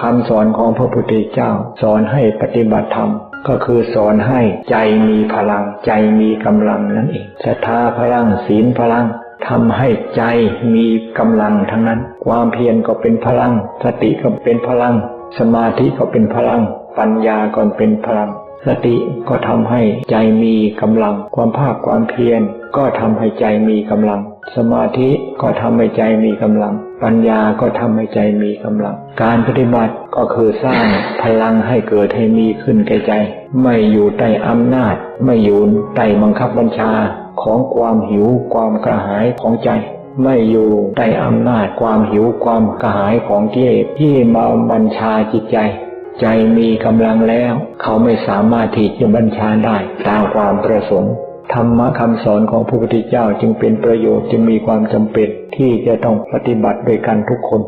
คำสอนของพระพุทธเจ้า สอนให้ปฏิบัติธรรม ก็คือสอนให้ใจมีพลัง ใจมีกำลังนั่นเองศรัทธาพลังศีลพลังทำให้ใจมีกำลังทั้งนั้น ความเพียรก็เป็นพลัง สติก็เป็นพลัง สมาธิก็เป็นพลัง ปัญญาก็เป็นพลัง สติก็ทำให้ใจมีกำลัง ความภาคความเพียรก็ทำให้ใจมีกำลัง สมาธิก็ทำให้ใจมีกำลัง ปัญญาก็ทำให้ใจมีกำลัง การปฏิบัติก็คือสร้างพลังให้เกิดให้มีขึ้นแก่ใจ ไม่อยู่ใต้อำนาจ ไม่อยู่ใต้บังคับบัญชาของความหิวความกระหายของใจ ไม่อยู่ใต้อำนาจความหิวความกระหายของกิเลสที่มาบัญชาจิตใจ ใจมีกำลังแล้ว เขาไม่สามารถที่จะบัญชาได้ตามความประสงค์ธรรมะคำสอนของพระพุทธเจ้าจึงเป็นประโยชน์จึงมีความจำเป็นที่จะต้องปฏิบัติโดยกันทุกคน